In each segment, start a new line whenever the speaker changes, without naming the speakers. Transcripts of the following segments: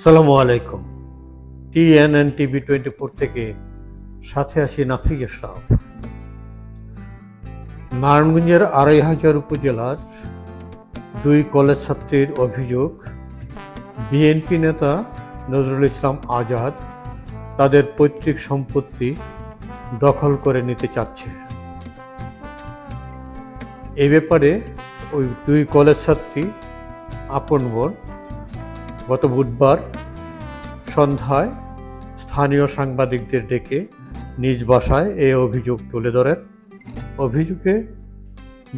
আসসালামু আলাইকুম। TNN TV twenty four থেকে সাথে আছি নাফিজ সাহ নারায়ণগঞ্জের আড়াই হাজার উপজেলার দুই কলেজ ছাত্রীর অভিযোগ, বিএনপি নেতা নজরুল ইসলাম আজাদ তাদের পৈতৃক সম্পত্তি দখল করে নিতে চাচ্ছে। এ ব্যাপারে ওই দুই কলেজ ছাত্রী আপন বোন গত বুধবার সন্ধ্যায় স্থানীয় সাংবাদিকদের ডেকে নিজ বাসায় এই অভিযোগ তুলে ধরেন। অভিযোগে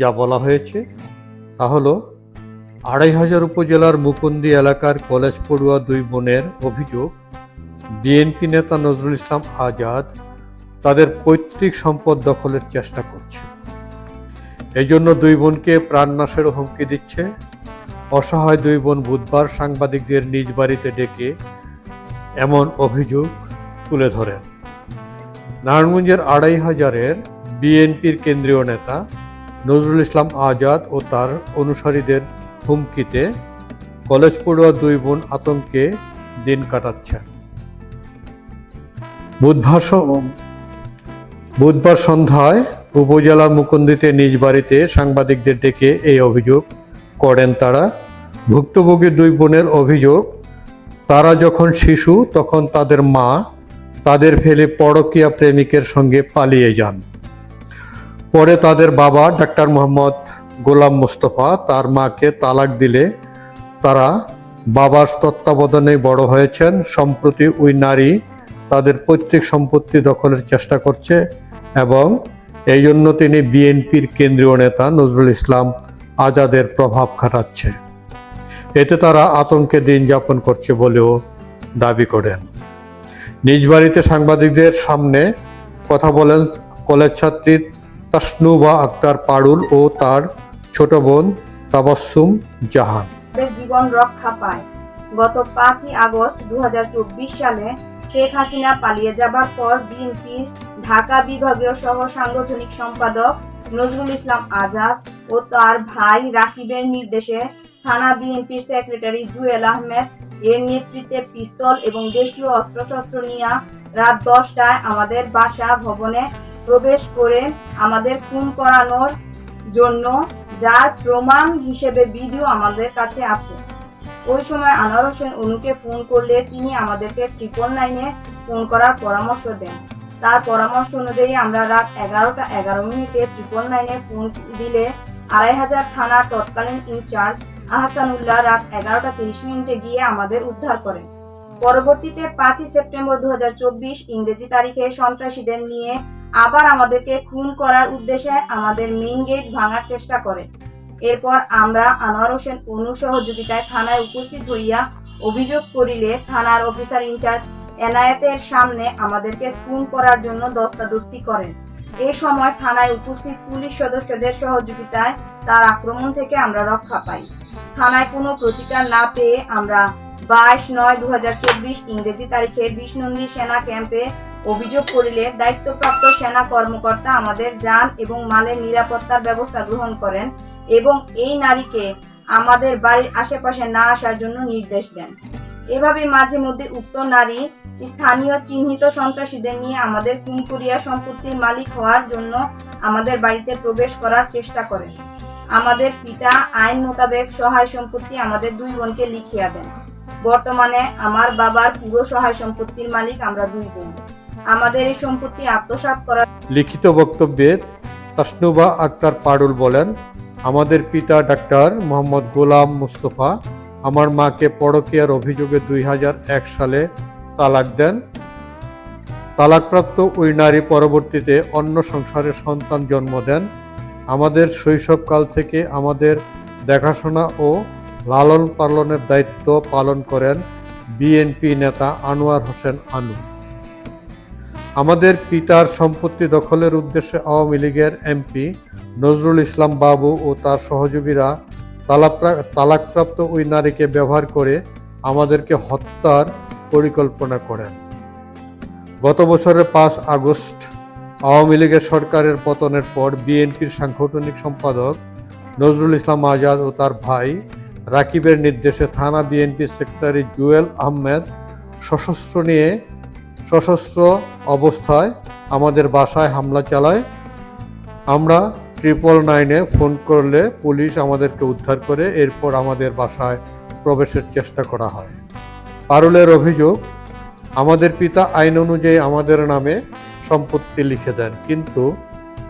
যা বলা হয়েছে তা হলো, আড়াই হাজার উপজেলার মুকুন্দি এলাকার কলেজ পড়ুয়া দুই বোনের অভিযোগ, বিএনপি নেতা নজরুল ইসলাম আজাদ তাদের পৈতৃক সম্পদ দখলের চেষ্টা করছে। এই জন্য দুই বোনকে প্রাণনাশেরও হুমকি দিচ্ছে অসহায় দুই বোন বুধবার সাংবাদিকদের নিজ বাড়িতে ডেকে এমন অভিযোগ তুলে ধরেন। নারায়ণগঞ্জের আড়াই হাজারের বিএনপির কেন্দ্রীয় নেতা নজরুল ইসলাম আজাদ ও তার অনুসারীদের হুমকিতে কলেজ পড়ুয়া দুই বোন আতঙ্কে দিন কাটাচ্ছেন। বুধবার বুধবার সন্ধ্যায় উপজেলা মুকুন্দিতে নিজ বাড়িতে সাংবাদিকদের ডেকে এই অভিযোগ করেন তারা। ভুক্তভোগী দুই বোনের অভিযোগ, তারা যখন শিশু, তখন তাদের মা তাদের ফেলে পরকীয়া প্রেমিকের সঙ্গে পালিয়ে যান। পরে তাদের বাবা ডাক্তার মোহাম্মদ গোলাম মোস্তফা তার মাকে তালাক দিলে তারা বাবার তত্ত্বাবধানে বড় হয়েছেন। সম্প্রতি ওই নারী তাদের পৈতৃক সম্পত্তি দখলের চেষ্টা করছে এবং এই জন্য তিনি বিএনপির কেন্দ্রীয় নেতা নজরুল ইসলাম আজাদের প্রভাব খাটাচ্ছে। এতে তারা আতঙ্কে দিন যাপন করছে বলেও দাবি করেন। নিজ বাড়িতে সাংবাদিকদের সামনে কথা বলেন কলেজ ছাত্রী তাসনুবা আক্তার পারুল ও তার ছোট বোন তাবাসসুম জাহান।
জীবন রক্ষা পায়। গত পাঁচই আগস্ট দু হাজার চব্বিশ সালে শেখ হাসিনা পালিয়ে যাবার পর বিএনপির ঢাকা বিভাগীয় সহ সাংগঠনিক সম্পাদক নজরুল ইসলাম আজাদ ও তার ভাই রাকিবের নির্দেশে থানা বিএনপির সেক্রেটারি জুয়েল আহমেদ এর নেতৃত্বে পিস্তল এবং দেশীয় অস্ত্রশস্ত্র নিয়ে রাত দশটায় আমাদের বাসা ভবনে প্রবেশ করে আমাদের খুন করানোর জন্য যার প্রমাণ হিসেবে ভিডিও আমাদের কাছে আছে। ওই সময় আনোয়ার হোসেন অনুকে ফোন করলে তিনি আমাদেরকে ট্রিপল নাইনে ফোন করার পরামর্শ দেন। তার পরামর্শ অনুযায়ী আমরা রাত এগারোটা এগারো মিনিটে ট্রিপল নাইনে ফোন দিলে আড়াই হাজার থানার তৎকালীন ইনচার্জ আহসানুল্লাহ রাত এগারোটা তিরিশ মিনিটে গিয়ে আমাদের উদ্ধার করেন। পরবর্তীতে পাঁচই সেপ্টেম্বর দু ইংরেজি তারিখে সন্ত্রাসীদের নিয়ে আবার আমাদেরকে খুন করার উদ্দেশ্যে আমাদের মেইন গেট ভাঙার চেষ্টা করে। এরপর আমরা আনোয়ার হোসেন অনু সহযোগিতায় থানায় উপস্থিত হইয়া অভিযোগ করিলে থানার অফিসার ইনচার্জ এনায়েতের সামনে আমাদেরকে খুন করার জন্য দস্তাদস্তি করেন। এ সময় থানায় উপস্থিত পুলিশ সদস্যদের সহযোগিতায় তার আক্রমণ থেকে আমরা রক্ষা পাই। থানায় কোনো প্রতিকার না পেয়ে আমরা বাইশ নয় দু ইংরেজি তারিখে বিষ্ণন্দী সেনা ক্যাম্পে অভিযোগ করিলে দায়িত্বপ্রাপ্ত সেনা কর্মকর্তা আমাদের যান এবং মালের নিরাপত্তার ব্যবস্থা গ্রহণ করেন এবং এই নারীকে আমাদের বাড়ির আশেপাশে না আসার জন্য নির্দেশ দেন। এভাবে মাঝে মধ্যে উক্ত নারী স্থানীয় চিহ্নিত সন্ত্রাসীদের নিয়ে আমাদের কুমকুরিয়া সম্পত্তির মালিক হওয়ার জন্য আমাদের বাড়িতে প্রবেশ করার চেষ্টা করেন। আমাদের পিতা আইন মোতাবেক সহায় সম্পত্তি আমাদের দুই বোনকে লিখিয়া দেন। বর্তমানে আমার বাবার পুরো সহায় সম্পত্তির মালিক আমরা দুই বোন। আমাদের এই সম্পত্তি আত্মসাৎ করার
লিখিত বক্তব্যে তাসনুবা আক্তার পাডুল বলেন, আমাদের পিতা ডাক্তার মোহাম্মদ গোলাম মুস্তফা আমার মাকে পরকীয়ার অভিযোগে দুই হাজার এক সালে তালাক দেন। তালাকপ্রাপ্ত ওই নারী পরবর্তীতে অন্য সংসারে সন্তান জন্ম দেন। আমাদের শৈশবকাল থেকে আমাদের দেখাশোনা ও লালন পালনের দায়িত্ব পালন করেন বিএনপি নেতা আনোয়ার হোসেন আনু। আমাদের পিতার সম্পত্তি দখলের উদ্দেশ্যে আওয়ামী লীগের এমপি নজরুল ইসলাম বাবু ও তার সহযোগীরা তালাকপ্রাপ্ত ওই নারীকে ব্যবহার করে আমাদেরকে হত্যার পরিকল্পনা করেন। গত বছরের পাঁচ আগস্ট আওয়ামী লীগের সরকারের পতনের পর বিএনপির সাংগঠনিক সম্পাদক নজরুল ইসলাম আজাদ ও তার ভাই রাকিবের নির্দেশে থানা বিএনপি সেক্রেটারি জুয়েল আহমেদ সশস্ত্র নিয়ে, সশস্ত্র অবস্থায় আমাদের বাসায় হামলা চালায়। আমরা ট্রিপল নাইনে ফোন করলে পুলিশ আমাদেরকে উদ্ধার করে, এরপর আমাদের বাসায় প্রবেশের চেষ্টা করা হয়। পারুলের অভিযোগ, আমাদের পিতা আইন অনুযায়ী আমাদের নামে সম্পত্তি লিখে দেন, কিন্তু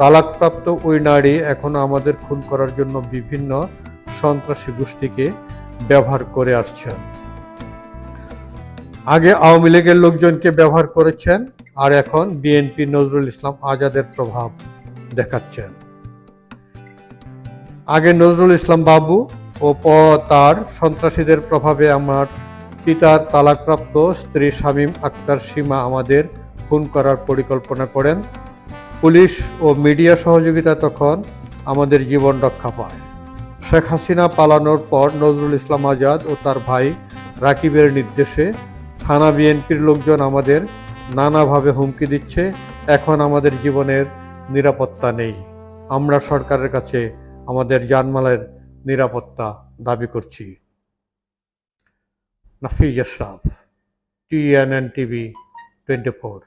তালাকপ্রাপ্ত ওই নারী এখনও আমাদের খুন করার জন্য বিভিন্ন সন্ত্রাসী গোষ্ঠীকে ব্যবহার করে আসছেন। আগে আওয়ামী লীগের লোকজনকে ব্যবহার করেছেন, আর এখন বিএনপি নজরুল ইসলাম আজাদের প্রভাব দেখাচ্ছেন। আগে নজরুল ইসলাম বাবু ও প তার সন্ত্রাসীদের প্রভাবে আমার পিতার তালাকপ্রাপ্ত স্ত্রী শামীম আক্তার সীমা আমাদের খুন করার পরিকল্পনা করেন। পুলিশ ও মিডিয়া সহযোগিতা তখন আমাদের জীবন রক্ষা পায়। শেখ হাসিনা পালানোর পর নজরুল ইসলাম আজাদ ও তার ভাই রাকিবের নির্দেশে থানা বিএনপির লোকজন আমাদের নানাভাবে হুমকি দিচ্ছে। এখন আমাদের জীবনের নিরাপত্তা নেই। আমরা সরকারের কাছে আমাদের জানমালের নিরাপত্তা দাবি করছি। Nafiz Ashraf TNN TV twenty four